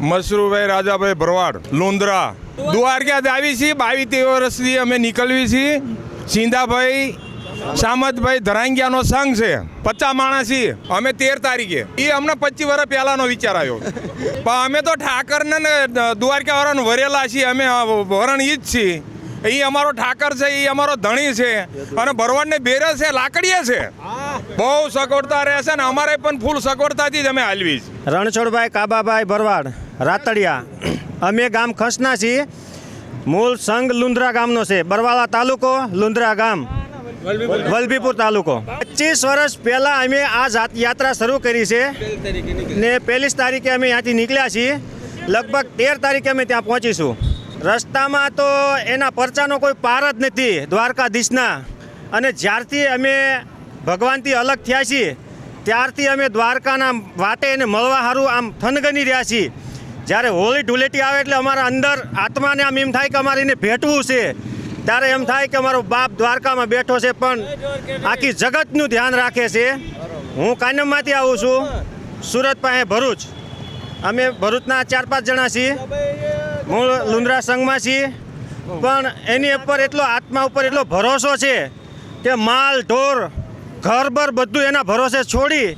મસરૂભાઈ રાજાભાઈ ભરવાડ, લોંદરા. દ્વારકા આવી છીએ? બાવીસ તેર વર્ષથી અમે નીકળવી છીએ. સિંધાભાઈ, સામતભાઈ ધરાંગિયાનો સંઘ છે. પચાસ માણસ અમે તેર તારીખે. એ અમને પચીસ વર્ષ પહેલાનો વિચાર આવ્યો. પણ અમે તો ઠાકરને ને દ્વારકા વાળાને વરેલા છીએ. અમે વરણ ઈ જ છીએ. એ અમારો ઠાકર છે, એ અમારો ધણી છે. અને ભરવાડને બેરે છે, લાકડીએ છે. બહુ સગવડતા રહેશે ને અમારે પણ ફૂલ સગવડતાથી જ અમે હાલવી છે. રણછોડભાઈ, કાબાભાઈ ભરવાડ. રાતડિયા. અમે ગામ ખસના છીએ. મૂળ સંઘ લુંદ્રા ગામનો છે. બરવાળા તાલુકો લુંદ્રા ગામ. વલભીપુર તાલુકો. પચીસ વર્ષ પહેલાં અમે આ યાત્રા શરૂ કરી છે. ને પહેલીસ તારીખે અમે ત્યાંથી નીકળ્યા છીએ. લગભગ તેર તારીખે અમે ત્યાં પહોંચીશું. રસ્તામાં તો એના પરચાનો કોઈ પાર જ નથી દ્વારકાધીશના. અને જ્યારથી અમે ભગવાનથી અલગ થયા છીએ, ત્યારથી અમે દ્વારકાના વાટે એને મળવા સારું આમ થનગની રહ્યા છીએ. જ્યારે હોળી ધૂળેટી આવે એટલે અમારા અંદર આત્માને આમ એમ થાય કે અમારે એને ભેટવું છે, ત્યારે એમ થાય કે અમારો બાપ દ્વારકામાં બેઠો છે, પણ આખી જગતનું ધ્યાન રાખે છે. હું કાનમમાંથી આવું છું. સુરત પાસે ભરૂચ. અમે ભરૂચના ચાર પાંચ જણા છીએ. હું લુંદ્રા સંઘમાં છીએ. પણ એની ઉપર એટલો આત્મા ઉપર એટલો ભરોસો છે કે માલ, ઢોર, ઘરબર બધું એના ભરોસે છોડી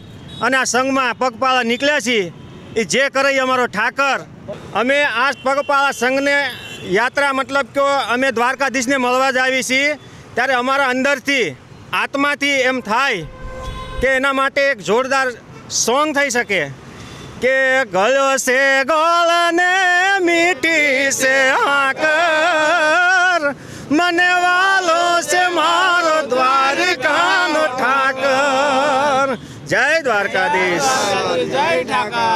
અને આ સંઘમાં પગપાળા નીકળ્યા છીએ. એ જે કરે એ અમારો ઠાકર. અમે આ પગપાળા સંઘને યાત્રા મતલબ કે અમે દ્વારકાધીશને મળવા જ આવી છીએ. ત્યારે અમારા અંદરથી આત્માથી એમ થાય કે એના માટે એક જોરદાર સોંગ થઈ શકે કે ગયો છે ગોળને મીઠી છે આકર. મને વાલો છે મારો દ્વારકાનો ઠાકર. જય દ્વારકાધીશ. જય ઠાકર.